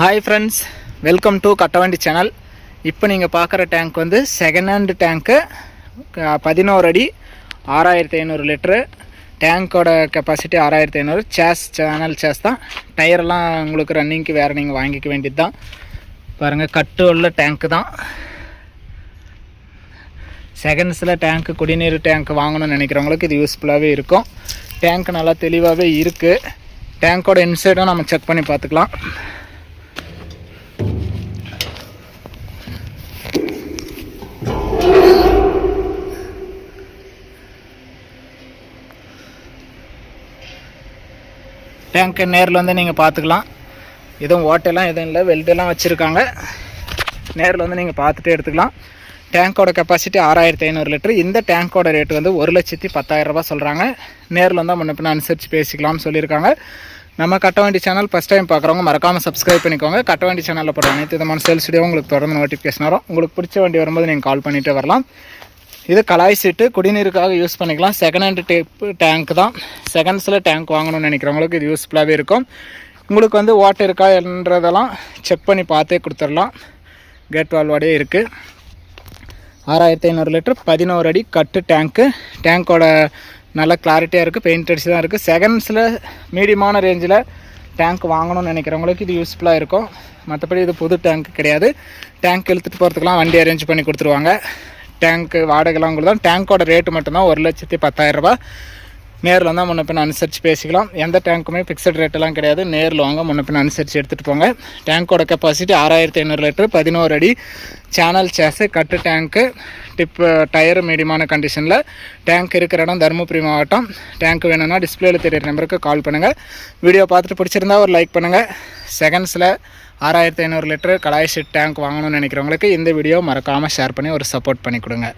Hi friends welcome to Kattavandi channel இப்போ நீங்கள் பார்க்குற டேங்க் வந்து செகண்ட் ஹேண்ட் டேங்க்கு பதினோரு அடி ஆறாயிரத்தி ஐநூறு லிட்ரு டேங்க்கோட கெப்பாசிட்டி ஆறாயிரத்தி ஐநூறு. சேஸ் சேனல் சேஸ் தான். டயரெல்லாம் உங்களுக்கு ரன்னிங்க்கு வேறு நீங்கள் வாங்கிக்க வேண்டியது தான் பாருங்கள் கட்டு உள்ள டேங்க்கு தான். செகண்ட்ஸில் டேங்க்கு குடிநீர் டேங்க் வாங்கணும்னு நினைக்கிறவங்களுக்கு இது யூஸ்ஃபுல்லாகவே இருக்கும். டேங்க் நல்லா தெளிவாகவே இருக்குது டேங்க்கோட இன்சைடும் நம்ம செக் பண்ணி பார்த்துக்கலாம். டேங்க்கு நேரில் வந்து நீங்கள் பார்த்துக்கலாம் எதுவும் ஓட்டெல்லாம் எதுவும் இல்லை வெல்டெல்லாம் வச்சுருக்காங்க. நேரில் வந்து நீங்கள் பார்த்துட்டு எடுத்துக்கலாம். டேங்க்கோட கெப்பாசிட்டி ஆறாயிரத்தி ஐநூறு லிட்டர். இந்த டேங்க்கோட ரேட் வந்து ஒரு லட்சத்தி பத்தாயிரரூபா சொல்கிறாங்க நேரில் வந்தால் முன்ன பின்ன அனுசரித்து பேசிக்கலாம்னு சொல்லியிருக்காங்க. நம்ம கட்ட வண்டி சேனல் ஃபஸ்ட் டைம் பார்க்குறவங்க மறக்காமல் சப்ஸ்கிரைப் பண்ணிக்கோங்க. கட்டவண்டி சேனலில் போடுற அனைத்து விதமான சேல்ஸ் வீடியோ உங்களுக்கு தொடர்ந்து நோட்டிஃபிகேஷன் வரும். உங்களுக்கு பிடிச்ச வண்டி வரும்போது நீங்கள் கால் பண்ணிகிட்டே வரலாம். இது கலாய் சீட்டு குடிநீருக்காக யூஸ் பண்ணிக்கலாம். செகண்ட் ஹேண்ட் டேப் டேங்க் தான். செகண்ட்ஸில் டேங்க் வாங்கணும்னு நினைக்கிறவங்களுக்கு இது யூஸ்ஃபுல்லாகவே இருக்கும். உங்களுக்கு வந்து வாட்டர் இருக்கா என்றதெல்லாம் செக் பண்ணி பார்த்தே கொடுத்துடலாம். கேட் வால்வாடே இருக்குது ஆறாயிரத்தி ஐநூறு லிட்டர் பதினோரு அடி கட்டு டேங்க்கு டேங்க்கோட நல்ல கிளாரிட்டியாக இருக்குது பெயிண்ட் அடிச்சு தான் இருக்குது செகண்ட்ஸில் மீடியமான ரேஞ்சில் டேங்க் வாங்கணும்னு நினைக்கிறவங்களுக்கு இது யூஸ்ஃபுல்லாக இருக்கும். மற்றபடி இது புது டேங்க் கிடையாது. டேங்க் இழுத்துட்டு போகிறதுக்கெலாம் வண்டி அரேஞ்ச் பண்ணி கொடுத்துருவாங்க. டேங்க்கு வாடகைலாம் உங்களுக்கு தான். டேங்க்கோட ரேட்டு மட்டும்தான் ஒரு லட்சத்தி பத்தாயிரரூபா நேரில் வந்தால் முன்ன பின்ன அனுசரித்து பேசிக்கலாம். எந்த டேங்க்குமே ஃபிக்ஸட் ரேட்டெல்லாம் கிடையாது. நேரில் வாங்க முன்ன பின்ன அனுசரித்து எடுத்துகிட்டு போங்க. டேங்க்கோட கெப்பாசிட்டி ஆறாயிரத்தி ஐநூறு லிட்டர் பதினோரு அடி. சேனல் சேஸு கட்டு டேங்க்கு டிப்பு டயரு மீடியமான கண்டிஷனில் டேங்க் இருக்கிற இடம் தருமபுரி மாவட்டம். டேங்க் வேணும்னா டிஸ்பிளேயில் தெரியிற நம்பருக்கு கால் பண்ணுங்கள் வீடியோ பார்த்துட்டு பிடிச்சிருந்தா ஒரு லைக் பண்ணுங்கள் செகண்ட்ஸில் ஆறாயிரத்தி ஐநூறு லிட்டர் கலாய் ஷீட் டேங்க் வாங்கணும்னு நினைக்கிறவங்களுக்கு இந்த வீடியோ மறக்காமல் ஷேர் பண்ணி ஒரு சப்போர்ட் பண்ணி கொடுங்க.